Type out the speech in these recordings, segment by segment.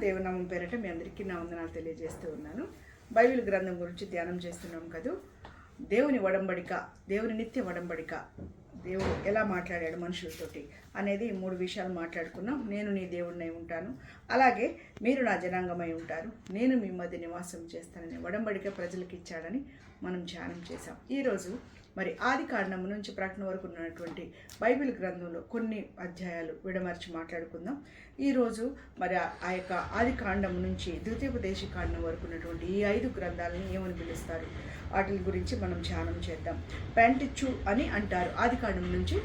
దేవనామం పేరట మీ అందరికీ నా వందనాలు తెలియజేస్తూ ఉన్నాను. బైబిల్ గ్రంథం గురించి ధ్యానం చేస్తున్నాం కదూ? దేవుని వడంబడిక దేవుని నిత్య వడంబడిక దేవుడు ఎలా మాట్లాడాడు మనుషులతోటి అనేది ఈ మూడు విషయాలు మాట్లాడుకున్నాం. నేను నీ దేవుడినై ఉంటాను. అలాగే మీరు నా జనాంగమై ఉంటారు. నేను మీ మధ్య నివాసం చేస్తానని వడంబడిక ప్రజలకు ఇచ్చాడని మనం ధ్యానం చేశాం. ఈరోజు మరి ఆది కాండము నుంచి ప్రకటన వరకు ఉన్నటువంటి బైబిల్ గ్రంథంలో కొన్ని అధ్యాయాలు విడమర్చి మాట్లాడుకుందాం. ఈరోజు మరి ఆ- ఆ యొక్క ఆది కాండం నుంచి ద్వితీయోపదేశ కాండం వరకు ఉన్నటువంటి ఈ ఐదు గ్రంథాలను ఏమని పిలుస్తారు? వాటి గురించి మనం ధ్యానం చేద్దాం. పెంటిచ్చు అని అంటారు. ఆది కాండం నుంచి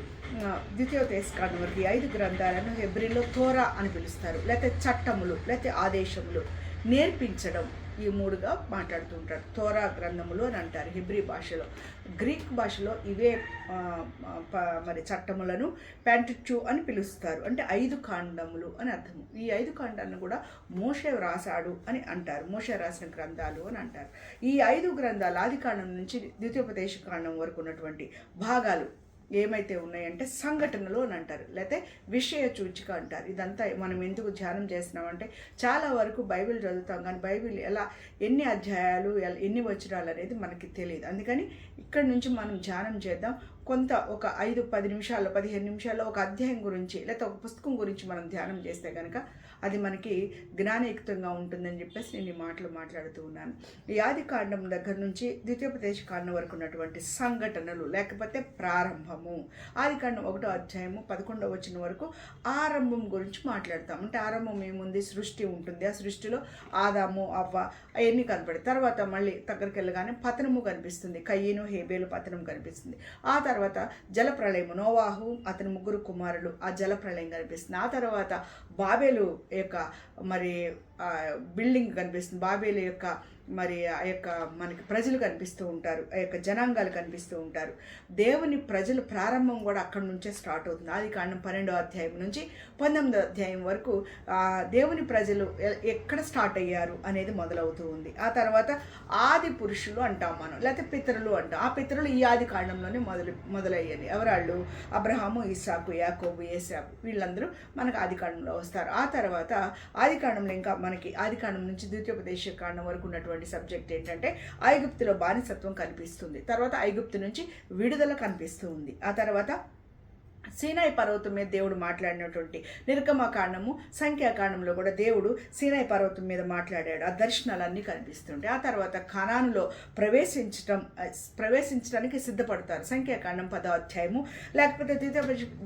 ద్వితీయోపదేశ కాండం వరకు ఈ ఐదు గ్రంథాలను హెబ్రిలో తోరా అని పిలుస్తారు. లేకపోతే చట్టములు లేకపోతే ఆదేశములు. నేర్పించడం ఈ మూడుగా మాట్లాడుతూ ఉంటారు తోరా గ్రంథములు అని అంటారు హిబ్రీ భాషలో. గ్రీక్ భాషలో ఇవే మరి చట్టములను పెంటచ్చు అని పిలుస్తారు. అంటే ఐదు కాండములు అని అర్థము. ఈ ఐదు కాండాలను కూడా మోషే వ్రాసాడు అని అంటారు. మోషే రాసిన గ్రంథాలు అని అంటారు. ఈ ఐదు గ్రంథాలు ఆది కాండం నుంచి ద్వితీయోపదేశ కాండం వరకు ఉన్నటువంటి భాగాలు ఏమైతే ఉన్నాయంటే సంఘటనలు అని అంటారు. లేకపోతే విషయ సూచిక అంటారు. ఇదంతా మనం ఎందుకు ధ్యానం చేస్తున్నామంటే చాలా వరకు బైబిల్ చదువుతాం కానీ బైబిల్ ఎలా ఎన్ని అధ్యాయాలు ఎన్ని వచనాలు అనేది మనకి తెలియదు. అందుకని ఇక్కడి నుంచి మనం ధ్యానం చేద్దాం. కొంత ఒక ఐదు పది నిమిషాల్లో పదిహేను నిమిషాల్లో ఒక అధ్యాయం గురించి లేకపోతే ఒక పుస్తకం గురించి మనం ధ్యానం చేస్తే కనుక అది మనకి జ్ఞానయుక్తంగా ఉంటుందని చెప్పేసి నేను ఈ మాటలు మాట్లాడుతూ ఉన్నాను. ఈ ఆది కాండం దగ్గర నుంచి ద్వితీయోపదేశ కాండం వరకు ఉన్నటువంటి సంఘటనలు లేకపోతే ప్రారంభము. ఆది కాండం ఒకటో అధ్యాయము పదకొండవ వచ్చిన వరకు ఆరంభం గురించి మాట్లాడతాం. అంటే ఆరంభం ఏముంది? సృష్టి ఉంటుంది. ఆ సృష్టిలో ఆదాము అవ్వ అవన్నీ కనపడతాయి. తర్వాత మళ్ళీ దగ్గరికి వెళ్ళగానే పతనము కనిపిస్తుంది. కయ్యను హేబేలు పతనం కనిపిస్తుంది. ఆ తర్వాత జల ప్రళయము నోవాహు అతని ముగ్గురు కుమారులు ఆ జల ప్రళయం కనిపిస్తుంది. ఆ తర్వాత బాబేలు యొక్క మరి ఆ, బిల్డింగ్ కనిపిస్తుంది. బాబేలు యొక్క మరి ఆ యొక్క మనకి ప్రజలు కనిపిస్తూ ఉంటారు ఆ యొక్క జనాంగాలు కనిపిస్తూ ఉంటారు. దేవుని ప్రజలు ప్రారంభం కూడా అక్కడి నుంచే స్టార్ట్ అవుతుంది. ఆది కాండం పన్నెండో అధ్యాయం నుంచి పంతొమ్మిదో అధ్యాయం వరకు దేవుని ప్రజలు ఎక్కడ స్టార్ట్ అయ్యారు అనేది మొదలవుతూ ఉంది. ఆ తర్వాత ఆది పురుషులు అంటాం మనం లేకపోతే పితరులు అంటాం. ఆ పితరులు ఈ ఆది కాండంలోనే మొదలు మొదలయ్యాయి. ఎవరాళ్ళు? అబ్రహాము ఇసాకు యాకోబు ఏసాకు. వీళ్ళందరూ మనకు ఆది కాండంలో వస్తారు. ఆ తర్వాత ఆది కాండంలో ఇంకా మనకి ఆది కాండం నుంచి ద్వితీయోపదేశ కాండం వరకు ఉన్నటువంటి సబ్జెక్ట్ ఏంటంటే ఐగుప్తులో బానిసత్వం కనిపిస్తుంది. తర్వాత ఐగుప్తు నుంచి విడుదల కనిపిస్తూ ఉంది. ఆ తర్వాత సీనాయి పర్వతం మీద దేవుడు మాట్లాడినటువంటి నిర్గమకాండము సంఖ్యాకాండంలో కూడా దేవుడు సీనాయి పర్వతం మీద మాట్లాడాడు. ఆ దర్శనాలన్నీ కనిపిస్తుంటాయి. ఆ తర్వాత ఖనానులో ప్రవేశించడం ప్రవేశించడానికి సిద్ధపడతారు. సంఖ్యాకాండం పదో అధ్యాయము లేకపోతే ద్వితీయ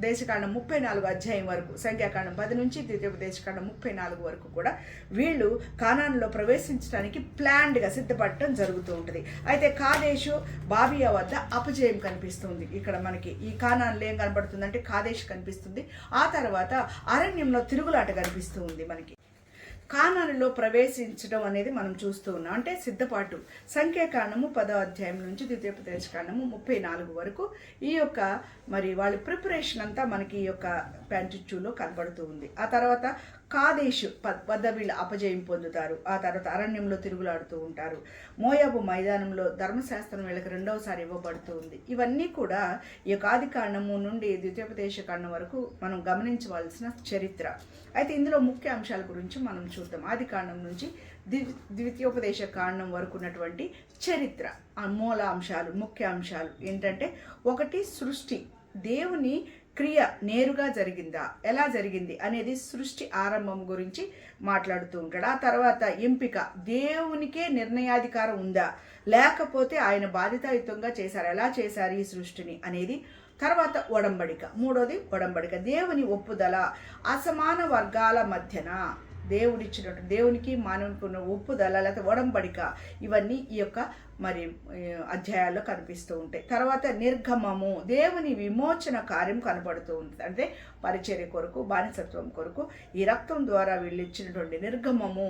దేశకాండం ముప్పై నాలుగు అధ్యాయం వరకు సంఖ్యాకాండం పది నుంచి ద్వితీయ దేశకాండం ముప్పై నాలుగు వరకు కూడా వీళ్ళు ఖానాన్లో ప్రవేశించడానికి ప్లాన్డ్గా సిద్ధపడటం జరుగుతూ ఉంటుంది. అయితే కాదేశు బాబియా వద్ద అపజయం కనిపిస్తుంది ఇక్కడ మనకి ఈ కానాన్లో ఏం అంటే కాదేశ్ కనిపిస్తుంది. ఆ తర్వాత అరణ్యంలో తిరుగులాట కనిపిస్తూ ఉంది మనకి. కానానులో ప్రవేశించడం అనేది మనం చూస్తూ ఉన్నాం. అంటే సిద్ధపాటు సంఖ్యాకాండము పదో అధ్యాయం నుంచి ద్వితీయోపదేశ కాండము ముప్పై నాలుగు వరకు ఈ యొక్క మరి వాళ్ళ ప్రిపరేషన్ అంతా మనకి ఈ యొక్క ప్యాంటిచ్యూలో కనబడుతూ ఉంది. ఆ తర్వాత కాదేశ్ వద్ద వీళ్ళు అపజయం పొందుతారు. ఆ తర్వాత అరణ్యంలో తిరుగులాడుతూ ఉంటారు. మోయాబు మైదానంలో ధర్మశాస్త్రం వీళ్ళకి రెండవసారి ఇవ్వబడుతూ ఉంది. ఇవన్నీ కూడా ఈ యొక్క ఆది కాండము నుండి ద్వితీయోపదేశ కాండం వరకు మనం గమనించవలసిన చరిత్ర. అయితే ఇందులో ముఖ్య అంశాల గురించి మనం చూద్దాం. ఆది కాండం నుంచి ద్వి ద్వితీయోపదేశ కాండం వరకు ఉన్నటువంటి చరిత్ర. మూల అంశాలు ముఖ్య అంశాలు ఏంటంటే ఒకటి సృష్టి. దేవుని క్రియ నేరుగా జరిగిందా? ఎలా జరిగింది? అనేది సృష్టి ఆరంభం గురించి మాట్లాడుతూ ఉంటాడు. ఆ తర్వాత ఎంపిక. దేవునికే నిర్ణయాధికారం ఉందా? లేకపోతే ఆయన బాధితాయుతంగా చేశారు? ఎలా చేశారు ఈ సృష్టిని? అనేది తర్వాత ఒడంబడిక. మూడోది ఒడంబడిక. దేవుని ఒప్పుదల. అసమాన వర్గాల మధ్యన దేవుడిచ్చినట్టు దేవునికి మానవునికి ఉన్న ఒప్పుదల లేకపోతే ఒడంబడిక ఇవన్నీ ఈ యొక్క మరి అధ్యాయాల్లో కనిపిస్తూ ఉంటాయి. తర్వాత నిర్గమము దేవుని విమోచన కార్యం కనబడుతూ ఉంటుంది. అంటే పరిచర్య కొరకు బానిసత్వం కొరకు ఈ రక్తం ద్వారా వీళ్ళు ఇచ్చినటువంటి నిర్గమము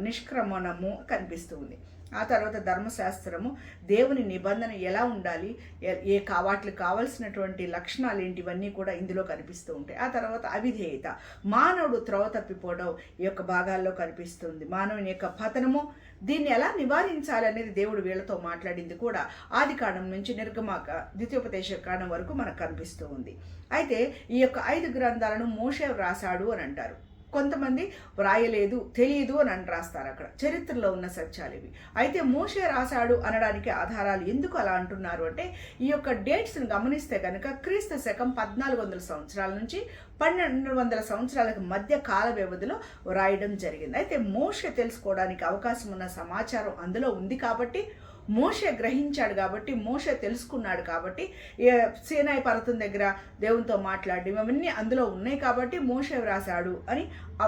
నిష్క్రమణము కనిపిస్తుంది ఆ తర్వాత ధర్మశాస్త్రము దేవుని నిబంధన ఎలా ఉండాలి ఏ- కా వాటికి కావలసినటువంటి లక్షణాలు ఏంటి ఇవన్నీ కూడా ఇందులో కనిపిస్తూ ఉంటాయి. ఆ తర్వాత అవిధేయత మానవుడు త్రోవ తప్పిపోవడం ఈ యొక్క భాగాల్లో కనిపిస్తుంది. మానవుని యొక్క పతనము దీన్ని ఎలా నివారించాలి అనేది దేవుడు వీళ్ళతో మాట్లాడింది కూడా ఆది కాండం నుంచి నిర్గమాక ద్వితీయోపదేశ కాండం వరకు మనకు కనిపిస్తూ ఉంది. అయితే ఈ యొక్క ఐదు గ్రంథాలను మోషే వ్రాసాడు అని అంటారు. కొంతమంది వ్రాయలేదు తెలియదు అని అని రాస్తారు అక్కడ. చరిత్రలో ఉన్న సత్యాలు ఇవి. అయితే మోషే రాశాడు అనడానికి ఆధారాలు ఎందుకు అలా అంటున్నారు అంటే ఈ యొక్క డేట్స్ని గమనిస్తే కనుక క్రీస్తు శకం పద్నాలుగు వందల సంవత్సరాల నుంచి పన్నెండు వందల సంవత్సరాలకు మధ్య కాల వ్యవధిలో వ్రాయడం జరిగింది. అయితే మోషే తెలుసుకోవడానికి అవకాశం ఉన్న సమాచారం అందులో ఉంది కాబట్టి మోషే గ్రహించాడు కాబట్టి మోషే తెలుసుకున్నాడు కాబట్టి సేనాయి పర్వతం దగ్గర దేవునితో మాట్లాడడం ఇవన్నీ అందులో ఉన్నాయి కాబట్టి మోషే వ్రాసాడు అని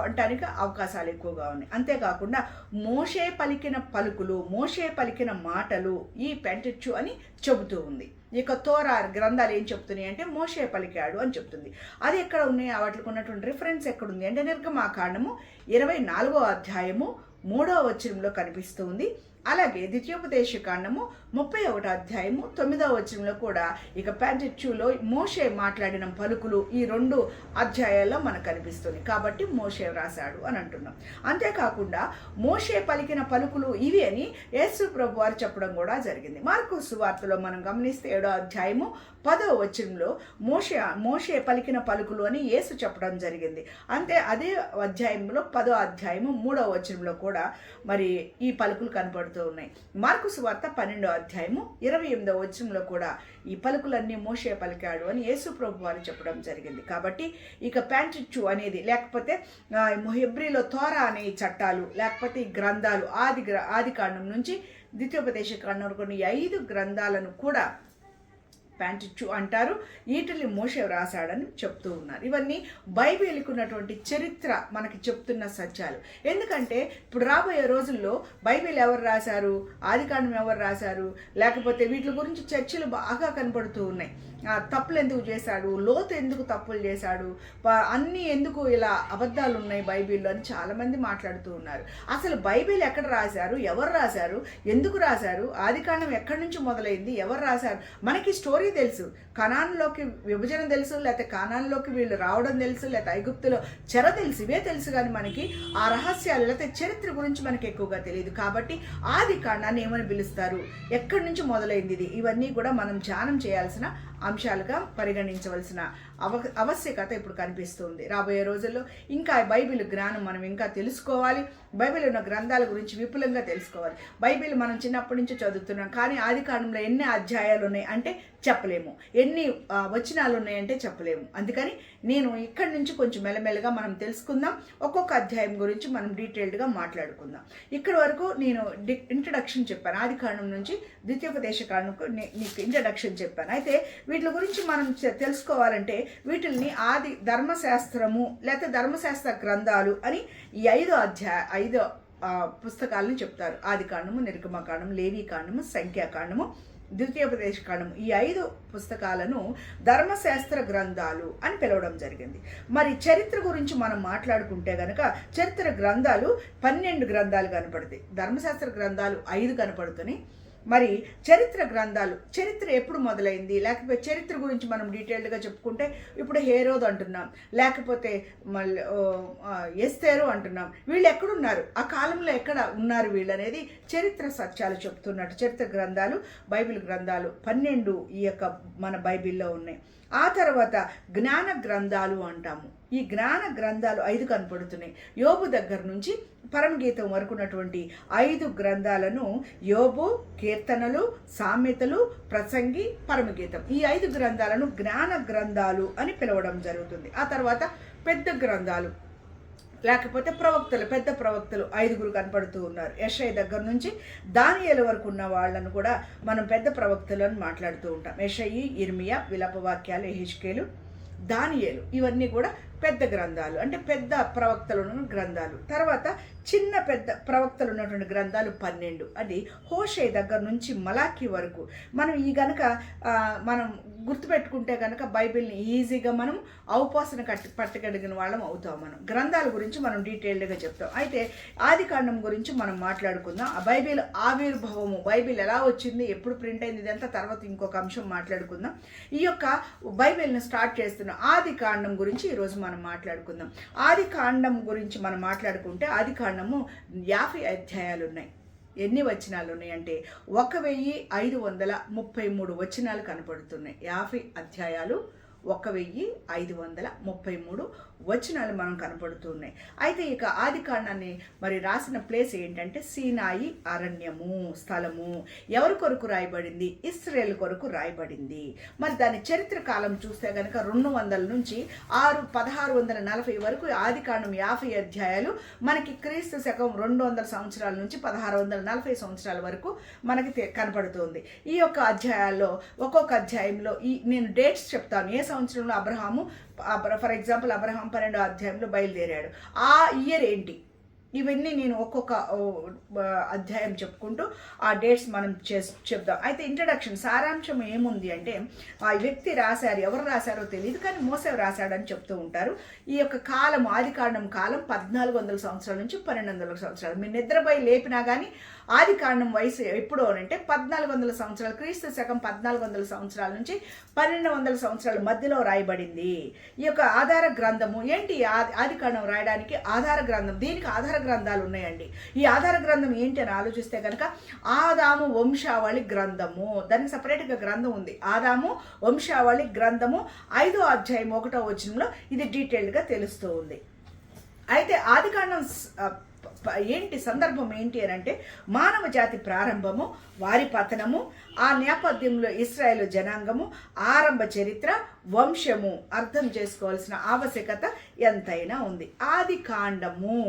అంటానికి అవకాశాలు ఎక్కువగా ఉన్నాయి. అంతేకాకుండా మోషే పలికిన పలుకులు మోషే పలికిన మాటలు ఈ పెంటచ్చు అని చెబుతూ ఉంది. ఇక తోరా గ్రంథాలు ఏం చెప్తున్నాయి అంటే మోషే పలికాడు అని చెప్తుంది అది ఎక్కడ ఉన్నాయి? వాటికి ఉన్నటువంటి రిఫరెన్స్ ఎక్కడుంది అంటే నిర్గమాకాండము ఇరవై నాలుగో అధ్యాయము మూడో వచనంలో కనిపిస్తుంది అలాగే ద్వితీయోపదేశ కాండము ముప్పై ఒకటో అధ్యాయము తొమ్మిదవ వచనంలో కూడా ఇక ప్యాంటెచ్యూలో మోషే మాట్లాడిన పలుకులు ఈ రెండు అధ్యాయాల్లో మనకు కనిపిస్తుంది. కాబట్టి మోషే వ్రాసాడు అని అంటున్నాం. అంతేకాకుండా మోషే పలికిన పలుకులు ఇవి అని యేసు ప్రభు వారు చెప్పడం కూడా జరిగింది. మార్కు సువార్తలో మనం గమనిస్తే ఏడో అధ్యాయము పదో వచనంలో మోషే మోషే పలికిన పలుకులు అని యేసు చెప్పడం జరిగింది. అంతే అదే అధ్యాయంలో పదో అధ్యాయము మూడో వచనంలో కూడా మరి ఈ పలుకులు కనపడుతుంది కనపడుతూ ఉన్నాయి. మార్కు సువార్త పన్నెండో అధ్యాయము ఇరవై ఎనిమిదో వచ్చంలో కూడా ఈ పలుకులన్నీ మోషే పలికాడు అని యేసు ప్రభు వారు చెప్పడం జరిగింది. కాబట్టి ఇక ప్యాంటిచ్చు అనేది లేకపోతే హెబ్రిలో తోరా అనే చట్టాలు లేకపోతే ఈ గ్రంథాలు ఆది గ్ర ఆది కాండం నుంచి ద్వితీయోపదేశ కాండం కొన్ని ఐదు గ్రంథాలను కూడా ప్యాంటిచ్చు అంటారు. ఈటలి మోషే వ్రాసాడని చెప్తూ ఉన్నారు. ఇవన్నీ బైబిల్కి ఉన్నటువంటి చరిత్ర మనకి చెప్తున్న సత్యాలు. ఎందుకంటే ఇప్పుడు రాబోయే రోజుల్లో బైబిల్ ఎవరు రాశారు? ఆదికాండం ఎవరు రాశారు? లేకపోతే వీటి గురించి చర్చలు బాగా కనపడుతూ ఉన్నాయి. తప్పులు ఎందుకు చేశాడు? లోతు ఎందుకు తప్పులు చేశాడు? అన్ని అన్నీ ఎందుకు ఇలా అబద్ధాలు ఉన్నాయి బైబిల్లో అని చాలామంది మాట్లాడుతూ ఉన్నారు. అసలు బైబిల్ ఎక్కడ రాశారు? ఎవరు రాశారు? ఎందుకు రాశారు? ఆదికాండం ఎక్కడి నుంచి మొదలైంది? ఎవరు రాశారు? మనకి స్టోరీ తెలుసు. కణాన్లోకి విభజన తెలుసు లేకపోతే కణాన్లోకి వీళ్ళు రావడం తెలుసు లేకపోతే ఐగుప్తులో చెర తెలుసు ఇవే తెలుసు కానీ మనకి ఆ రహస్యాలు లేకపోతే చరిత్ర గురించి మనకి ఎక్కువగా తెలియదు. కాబట్టి ఆది కాండాన్ని ఏమని పిలుస్తారు? ఎక్కడి నుంచి మొదలైంది ఇది? ఇవన్నీ కూడా మనం ధ్యానం చేయాల్సిన అంశాలుగా పరిగణించవలసిన అవ ఆవశ్యకత ఇప్పుడు కనిపిస్తుంది. రాబోయే రోజుల్లో ఇంకా బైబిల్ జ్ఞానం మనం ఇంకా తెలుసుకోవాలి. బైబిల్ ఉన్న గ్రంథాల గురించి విపులంగా తెలుసుకోవాలి. బైబిల్ మనం చిన్నప్పటి నుంచి చదువుతున్నాం కానీ ఆది కాలంలో ఎన్ని అధ్యాయాలు ఉన్నాయి అంటే చెప్పలేము. ఎన్ని వచనాలు ఉన్నాయంటే చెప్పలేము. అందుకని నేను ఇక్కడి నుంచి కొంచెం మెల్లమెల్లగా మనం తెలుసుకుందాం. ఒక్కొక్క అధ్యాయం గురించి మనం డీటెయిల్డ్గా మాట్లాడుకుందాం. ఇక్కడి వరకు నేను డి ఇంట్రడక్షన్ చెప్పాను. ఆది కాండం నుంచి ద్వితీయోపదేశ కాండంకు నీకు ఇంట్రడక్షన్ చెప్పాను. అయితే వీటి గురించి మనం తెలుసుకోవాలంటే వీటిల్ని ఆది ధర్మశాస్త్రము లేకపోతే ధర్మశాస్త్ర గ్రంథాలు అని ఈ ఐదు అధ్యాయ ఐదు ఆ, పుస్తకాలను చెప్తారు. ఆది కాండము నిర్గమకాండము లేవీకాండము సంఖ్యాకాండము ద్వితీయోపదేశ కాండము ఈ ఐదు పుస్తకాలను ధర్మశాస్త్ర గ్రంథాలు అని పిలవడం జరిగింది. మరి చరిత్ర గురించి మనం మాట్లాడుకుంటే గనక చరిత్ర గ్రంథాలు పన్నెండు గ్రంథాలు కనపడతాయి. ధర్మశాస్త్ర గ్రంథాలు ఐదు కనపడుతున్నాయి. మరి చరిత్ర గ్రంథాలు చరిత్ర ఎప్పుడు మొదలైంది? లేకపోతే చరిత్ర గురించి మనం డీటెయిల్డ్గా చెప్పుకుంటే ఇప్పుడు హేరోద్ అంటున్నాం. లేకపోతే మళ్ళీ ఎస్తేరు అంటున్నాం. వీళ్ళు ఎక్కడున్నారు? ఆ కాలంలో ఎక్కడ ఉన్నారు వీళ్ళు అనేది చరిత్ర సత్యాలు చెప్తున్నట్టు. చరిత్ర గ్రంథాలు బైబిల్ గ్రంథాలు పన్నెండు ఈ యొక్క మన బైబిల్లో ఉన్నాయి. ఆ తర్వాత జ్ఞాన గ్రంథాలు అంటాము. ఈ జ్ఞాన గ్రంథాలు ఐదు కనపడుతున్నాయి. యోబు దగ్గర నుంచి పరమగీతం వరకు ఉన్నటువంటి ఐదు గ్రంథాలను యోబు కీర్తనలు సామెతలు ప్రసంగి పరమగీతం. ఈ ఐదు గ్రంథాలను జ్ఞాన గ్రంథాలు అని పిలవడం జరుగుతుంది. ఆ తర్వాత పెద్ద గ్రంథాలు. లేకపోతే ప్రవక్తలు పెద్ద ప్రవక్తలు ఐదుగురు కనపడుతూ ఉన్నారు. యషయ్ దగ్గర నుంచి దానియల వరకు ఉన్న వాళ్ళను కూడా మనం పెద్ద ప్రవక్తలు అని మాట్లాడుతూ ఉంటాం. యషయి ఇర్మియా విలప వాక్యాలు ఎహిష్కేలు దానియేలు ఇవన్నీ కూడా పెద్ద గ్రంథాలు అంటే పెద్ద ప్రవక్తలు ఉన్న గ్రంథాలు. తర్వాత చిన్న పెద్ద ప్రవక్తలు ఉన్నటువంటి గ్రంథాలు పన్నెండు. అది హోషే దగ్గర నుంచి మలాఖీ వరకు. మనం ఈ గనక మనం గుర్తుపెట్టుకుంటే కనుక బైబిల్ని ఈజీగా మనం ఔపాసన కట్టి పట్టగలిగిన వాళ్ళం అవుతాం మనం. గ్రంథాల గురించి మనం డీటెయిల్డ్గా చెప్తాం. అయితే ఆది కాండం గురించి మనం మాట్లాడుకుందాం. ఆ బైబిల్ ఆవిర్భావము. బైబిల్ ఎలా వచ్చింది? ఎప్పుడు ప్రింట్ అయింది? ఇదంతా తర్వాత ఇంకొక అంశం మాట్లాడుకుందాం. ఈ యొక్క బైబిల్ని స్టార్ట్ చేస్తున్న ఆది కాండం గురించి ఈరోజు మనం మాట్లాడుకుందాం. ఆది కాండం గురించి మనం మాట్లాడుకుంటే ఆది కాండము యాభై అధ్యాయాలు ఉన్నాయి ఎన్ని వచనాలు ఉన్నాయంటే ఒక వెయ్యి ఐదు వందల ముప్పై మూడు వచనాలు కనపడుతున్నాయి. యాభై అధ్యాయాలు ఒక వెయ్యి ఐదు వందల ముప్పై మూడు వచనాలు మనం కనపడుతున్నాయి. అయితే ఇక ఆది కాండాన్ని మరి రాసిన ప్లేస్ ఏంటంటే సీనాయి అరణ్యము స్థలము. ఎవరి కొరకు రాయబడింది? ఇస్రేల్ కొరకు రాయబడింది. మరి దాని చరిత్ర కాలం చూస్తే కనుక రెండు వందల నుంచి ఆరు పదహారు వందల నలభై వరకు ఆది కాండం యాభై అధ్యాయాలు మనకి క్రీస్తు శకం రెండు వందల సంవత్సరాల నుంచి పదహారు వందల నలభై సంవత్సరాల వరకు మనకి కనపడుతుంది. ఈ యొక్క అధ్యాయాల్లో ఒక్కొక్క అధ్యాయంలో ఈ నేను డేట్స్ చెప్తాను. ఏ సంవత్సరంలో అబ్రహాము ఫర్ ఎగ్జాంపుల్ అబ్రహాం పన్నెండో అధ్యాయంలో బయలుదేరాడు. ఆ ఇయర్ ఏంటి? ఇవన్నీ నేను ఒక్కొక్క అధ్యాయం చెప్పుకుంటూ ఆ డేట్స్ మనం చేస్ చెప్దాం. అయితే ఇంట్రడక్షన్ సారాంశం ఏముంది అంటే ఆ వ్యక్తి రాశారు ఎవరు రాశారో తెలియదు కానీ మోసే రాశాడని చెప్తూ ఉంటారు. ఈ యొక్క కాలం ఆది కారణం కాలం పద్నాలుగు వందల సంవత్సరాల నుంచి పన్నెండు వందల సంవత్సరాలు. మీరు నిద్రపోయి లేపినా కానీ ఆది కారణం వయసు ఎప్పుడు అంటే పద్నాలుగు వందల సంవత్సరాలు క్రీస్తు శకం పద్నాలుగు వందల సంవత్సరాల నుంచి పన్నెండు వందల సంవత్సరాల మధ్యలో రాయబడింది. ఈ యొక్క ఆధార గ్రంథము ఏంటి ఆది కారణం రాయడానికి ఆధార గ్రంథం? దీనికి ఆధార గ్రంథాలు ఉన్నాయండి. ఈ ఆధార గ్రంథం ఏంటి అని ఆలోచిస్తే కనుక ఆదాము వంశావళి గ్రంథము. దానికి సపరేట్గా గ్రంథం ఉంది. ఆదాము వంశావళి గ్రంథము ఐదో అధ్యాయం ఒకటో వచనంలో ఇది డీటెయిల్డ్గా తెలుస్తూ ఉంది. అయితే ఆదికాండం ఏంటి సందర్భం ఏంటి అని అంటే మానవ జాతి ప్రారంభము వారి పతనము ఆ నేపథ్యంలో ఇస్రాయేల్ జనాంగము ఆరంభ చరిత్ర వంశము. అర్థం చేసుకోవాల్సిన ఆవశ్యకత ఎంతైనా ఉంది. ఆది కాండము.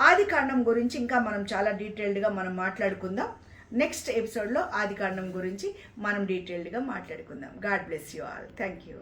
ఆది కాండం గురించి ఇంకా మనం చాలా డీటెయిల్డ్గా మనం మాట్లాడుకుందాం. నెక్స్ట్ ఎపిసోడ్లో ఆది కాండం గురించి మనం డీటెయిల్డ్గా మాట్లాడుకుందాం. God bless you all. Thank you